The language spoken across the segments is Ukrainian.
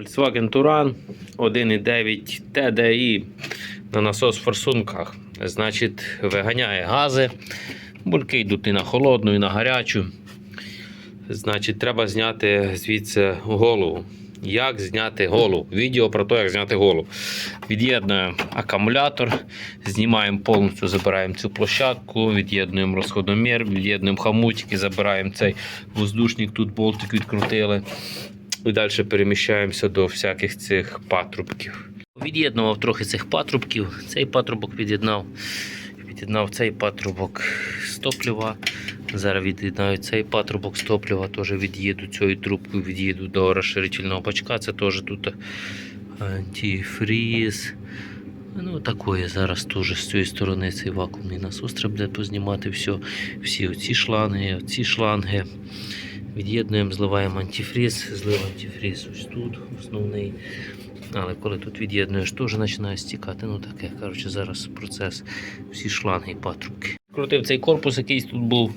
Volkswagen Touran 1.9 TDI на насос форсунках. Значить, виганяє гази. Бульки йдуть і на холодну, і на гарячу. Значить, треба зняти звідси голову. Як зняти голову? Відео про те, як зняти голову. Від'єднуємо акумулятор, знімаємо повністю, забираємо цю площадку, від'єднуємо розходомір, від'єднуємо хамутики, забираємо цей воздушник, тут болтик відкрутили. І далі переміщаємося до всяких цих патрубків. Від'єднував трохи цих патрубків. Цей патрубок від'єднав. Від'єднав цей патрубок з топлива. Зараз від'єднаю цей патрубок з топлива, теж від'їду цією трубкою, від'їду до розширительного бачка. Це теж тут антифріз. Ну, такое зараз теж з цієї сторони цей вакуумний насос треба буде познімати все. Всі оці шланги, оці шланги. Від'єднуємо, зливаємо антифріз, злив антифріз ось тут основний. Але коли тут від'єднуєш, теж починає стікати. Ну таке, коротше, зараз процес всі шланги і патрубки. Крутив цей корпус, якийсь тут був.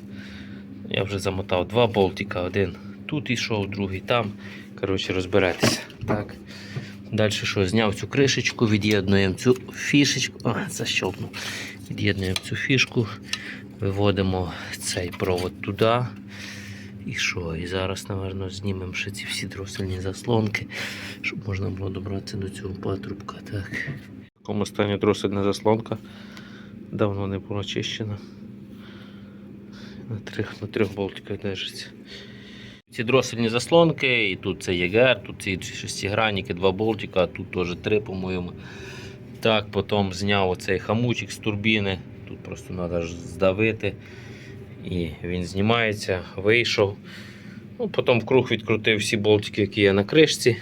Я вже замотав два болтика, один тут ішов, другий там. Коротше, розберетеся. Так. Далі що? Зняв цю кришечку, від'єднуємо цю фішечку. А, защелкнув. Від'єднуємо цю фішку, виводимо цей провод туди. І що? І зараз, напевно, знімемо ще ці всі дросельні заслонки, щоб можна було добратися до цього патрубка. Так. В якому стані дросельна заслонка давно не була чищена. На трьох, на трьох болтиках держиться. Ці дросельні заслонки, і тут це ЄГР, тут ці шестигранники, два болтика, а тут теж три, по-моєму. Так, потім зняв оцей хамучик з турбіни. Тут просто треба здавити. І він знімається, вийшов. Ну, Потім в круг відкрутив всі болтики, які є на кришці.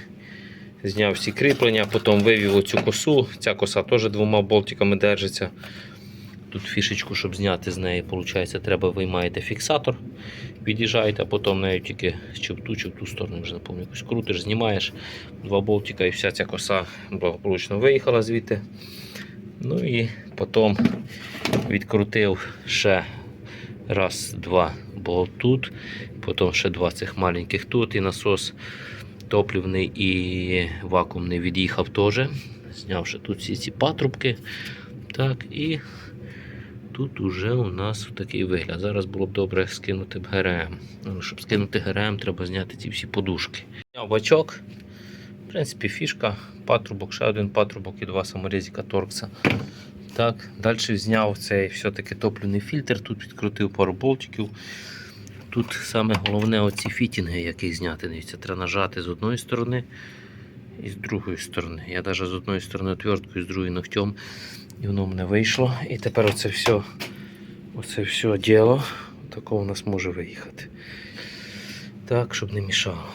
Зняв всі кріплення, потім вивів оцю косу. Ця коса теж двома болтиками держиться. Тут фішечку, щоб зняти з неї, виходить, треба виймаєте фіксатор, від'їжджаєте, а потім нею тільки чи в ту, чи в ту сторону, вже не пам'ятаю, якось крутиш, знімаєш два болтика і вся ця коса благополучно виїхала звідти. Ну і потім відкрутив ще раз, два болт тут, потім ще два цих маленьких тут, і насос топлівний і вакуумний від'їхав теж. Знявши тут всі ці патрубки. Так, і тут уже у нас такий вигляд. Зараз було б добре скинути б ГРМ. Ну, щоб скинути ГРМ, треба зняти ці всі подушки. Зняв бачок. В принципі, фішка, патрубок, ще один патрубок і два саморізика торкса. Так, далі зняв цей все-таки топливний фільтр, тут відкрутив пару болтиків. Тут саме головне оці фітінги, які зняти. Дивіться, треба нажати з одної сторони і з другої сторони. Я навіть з одної сторони отверткою, з другої ногтем. І воно в мене вийшло. І тепер оце все, оце все діло тако у нас може виїхати. Так, щоб не мішало.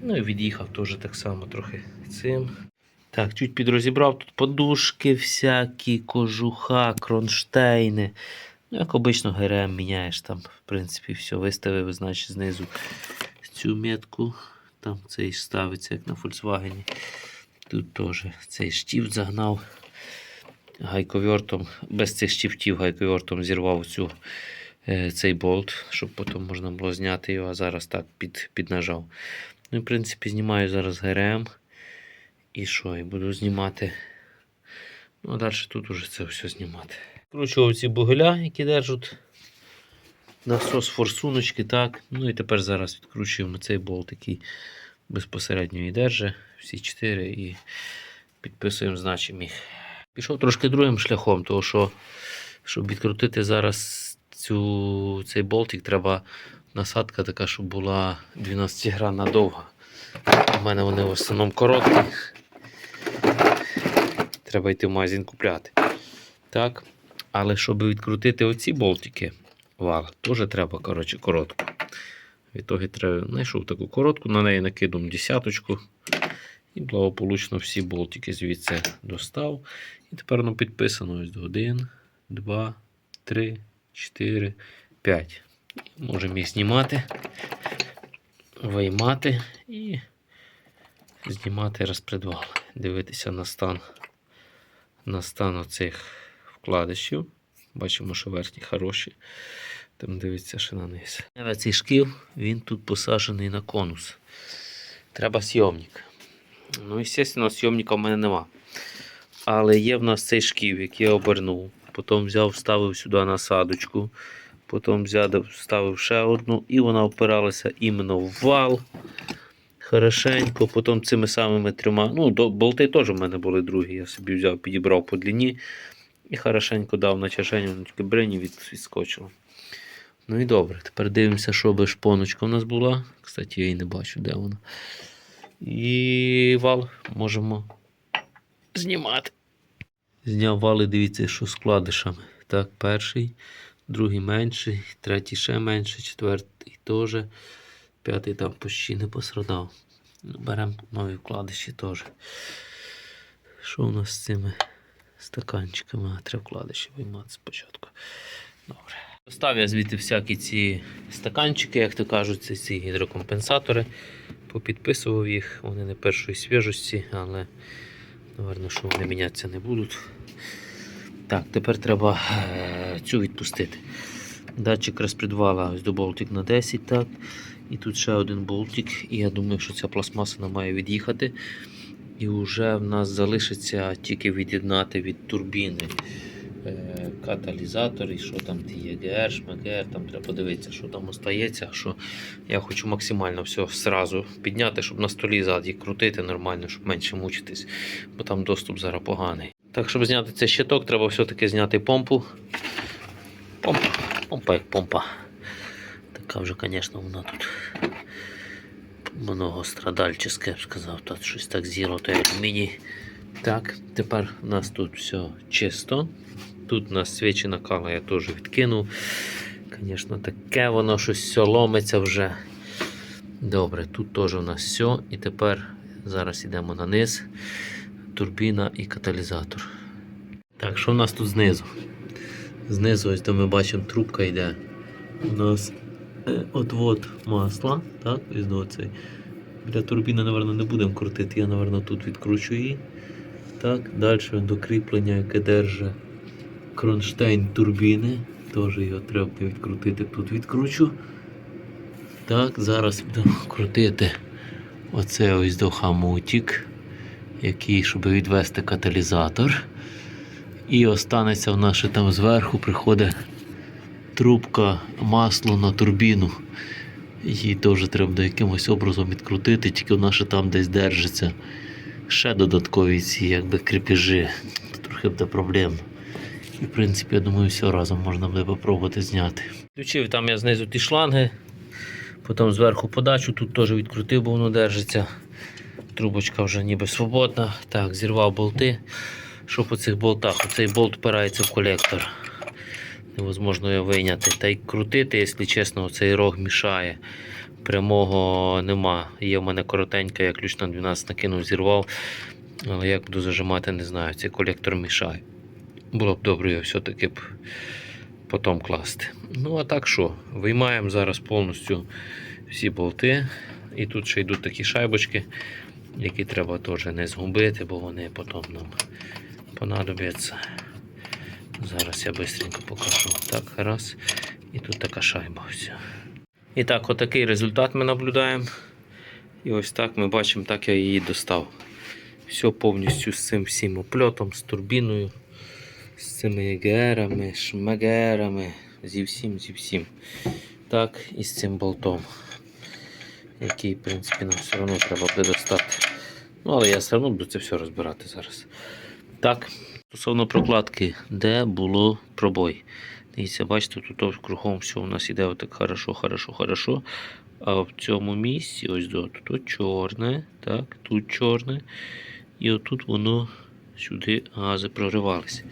Ну і від'їхав теж так само трохи цим. Так, чуть підрозібрав тут подушки всякі, кожуха, кронштейни. Ну, як обично, ГРМ міняєш там, в принципі, все виставив, значить, знизу цю метку. Там цей ставиться, як на Volkswagen. Тут теж цей штіфт загнав гайковертом, без цих штифтів гайковертом зірвав цю, е, цей болт, щоб потім можна було зняти його, а зараз так під, піднажав. Ну, в принципі, знімаю зараз ГРМ. І що? І буду знімати. Ну, а далі тут уже це все знімати. Вкручував ці бугеля, які держать насос форсуночки, так. Ну і тепер зараз відкручуємо цей болт, який безпосередньо і держить. Всі чотири і підписуємо, значимо. Пішов трошки другим шляхом, тому що, щоб відкрутити зараз цю, цей болтик, треба насадка така, щоб була 12 гранна довга. У мене вони в основному короткі. Треба йти в магазин купляти. Так. Але щоб відкрутити оці болтики, вал, теж треба коротше, коротку. Відтоді треба знайшов таку коротку, на неї накидом десяточку. І благополучно всі болтики звідси достав. І тепер воно підписано ось 1, 2, 3, 4, 5. Можемо їх знімати, виймати і знімати розпредвал. Дивитися на стан, на стан оцих вкладишів. Бачимо, що верхні хороші. Там дивиться ще на низ. Цей шкіл він тут посаджений на конус. Треба сйомник. Ну, звісно, сйомника в мене нема. Але є в нас цей шків, який я обернув. Потім взяв, вставив сюди насадочку. Потім взяв, вставив ще одну, і вона опиралася іменно в вал. Хорошенько. Потім цими самими трьома. Ну, болти теж в мене були другі. Я собі взяв, підібрав по длині. І хорошенько дав на чашеню, воно тільки брині від, відскочило. Ну і добре, тепер дивимося, що би шпоночка у нас була. Кстати, я її не бачу, де вона. І вал можемо знімати. Зняв вали, дивіться, що з вкладишами. Так, перший, другий менший, третій ще менший, четвертий теж. П'ятий там почти не пострадав. Беремо нові вкладиші теж. Що у нас з цими стаканчиками? Треба вкладиші виймати спочатку. Добре. Поставив я звідти всякі ці стаканчики, як то кажуть, це ці гідрокомпенсатори. Попідписував їх, вони не першої свіжості, але напевно, що вони мінятися не будуть. Так, тепер треба е, цю відпустити. Датчик розпредвала ось до болтик на 10, так. І тут ще один болтик. І я думаю, що ця пластмаса не має від'їхати. І вже в нас залишиться тільки від'єднати від турбіни е, каталізатор і що там ЄГР, ШМГР, там треба подивитися, що там остається. Що я хочу максимально все зразу підняти, щоб на столі ззаді крутити нормально, щоб менше мучитись, бо там доступ зараз поганий. Так, щоб зняти цей щиток, треба все-таки зняти помпу. Помпа, помпа як помпа. Така вже, звісно, вона тут многострадальчиська, я б сказав, тут щось так з'їло, то міні. Так, тепер у нас тут все чисто. Тут у нас свічі накала я теж відкинув. Звісно, таке воно щось все ломиться вже. Добре, тут теж у нас все. І тепер зараз йдемо на низ. Турбіна і каталізатор. Так, що у нас тут знизу? Знизу, ось де ми бачимо, трубка йде. У нас отвод масла. Так, ось до цей. Біля турбіни, напевно, не будемо крутити. Я, напевно, тут відкручу її. Так, далі до кріплення, яке держить кронштейн турбіни. Теж його треба відкрутити. Тут відкручу. Так, зараз будемо крутити оце ось до хамутик, який, щоб відвести каталізатор. І останеться в нас там зверху приходить трубка масло на турбіну. Її теж треба якимось образом відкрутити, тільки вона ще там десь держиться. Ще додаткові ці якби кріпежі. Трохи буде проблем. І, в принципі, я думаю, все разом можна буде попробувати зняти. Включив там я знизу ті шланги, потім зверху подачу, тут теж відкрутив, бо воно держиться. Трубочка вже ніби свободна. Так, зірвав болти. Що по цих болтах? Оцей болт впирається в колектор. Невозможно його вийняти. Та й крутити, якщо чесно, цей рог мішає. Прямого нема. Є в мене коротенька, я ключ на 12 накинув, зірвав. Але як буду зажимати, не знаю. Цей колектор мішає. Було б добре його все-таки б потім класти. Ну, а так що? Виймаємо зараз повністю всі болти. І тут ще йдуть такі шайбочки, які треба теж не згубити, бо вони потім нам понадобляться. Зараз я швидко покажу. Так, раз. І тут така шайба. Ось. І так, отакий результат ми наблюдаємо. І ось так ми бачимо, так я її достав. Все повністю з цим всім опльотом, з турбіною, з цими єгерами, шмегерами, зі всім, зі всім. Так, і з цим болтом, який, в принципі, нам все одно треба буде достати. Ну, але я все одно буду це все розбирати зараз. Так, стосовно прокладки, де було пробой. Дивіться, бачите, тут кругом все у нас іде отак хорошо, хорошо, хорошо. А в цьому місці, ось до, тут чорне, так, тут чорне. І отут воно сюди гази проривалися.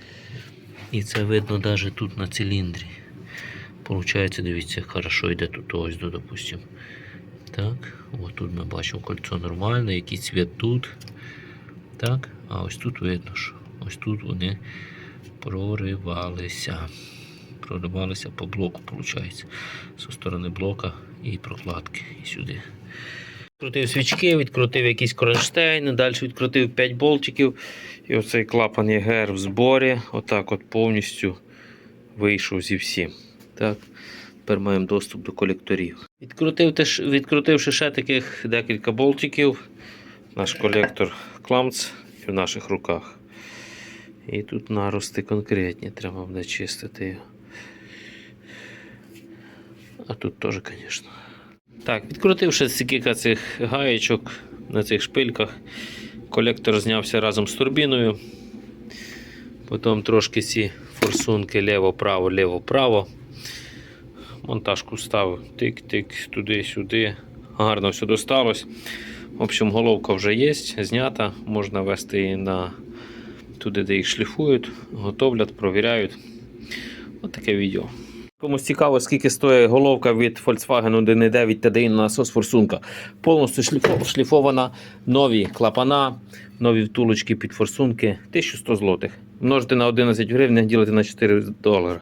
І це видно навіть тут на циліндрі. Получається, дивіться, хорошо йде тут ось до, допустимо. Так, от тут ми бачимо кольцо нормальне, який цвіт тут. Так, а ось тут видно, що ось тут вони проривалися. Проривалися по блоку, виходить. Зі сторони блока і прокладки. І сюди. Відкрутив свічки, відкрутив якісь кронштейни, далі відкрутив 5 болтиків. І оцей клапан ЄГР в зборі. Отак от повністю вийшов зі всім. Так. Тепер маємо доступ до колекторів. Відкрутив відкрутивши ще таких декілька болтиків, наш колектор кламц в наших руках. І тут нарости конкретні, треба буде чистити. А тут теж, звісно. Так, відкрутивши стільки цих гаєчок на цих шпильках, колектор знявся разом з турбіною. Потім трошки ці форсунки ліво-право, ліво-право. Монтажку ставив тик-тик, туди-сюди. Гарно все досталось. В общем, головка вже є, знята. Можна вести її на туди, де їх шліфують, готовлять, провіряють. Ось таке відео. Комусь цікаво, скільки стоїть головка від Volkswagen 1.9 TDI на насос форсунка. Повністю шліфо- шліфована, нові клапана, нові втулочки під форсунки. 1100 злотих. Множити на 11 гривень, ділити на 4 долари.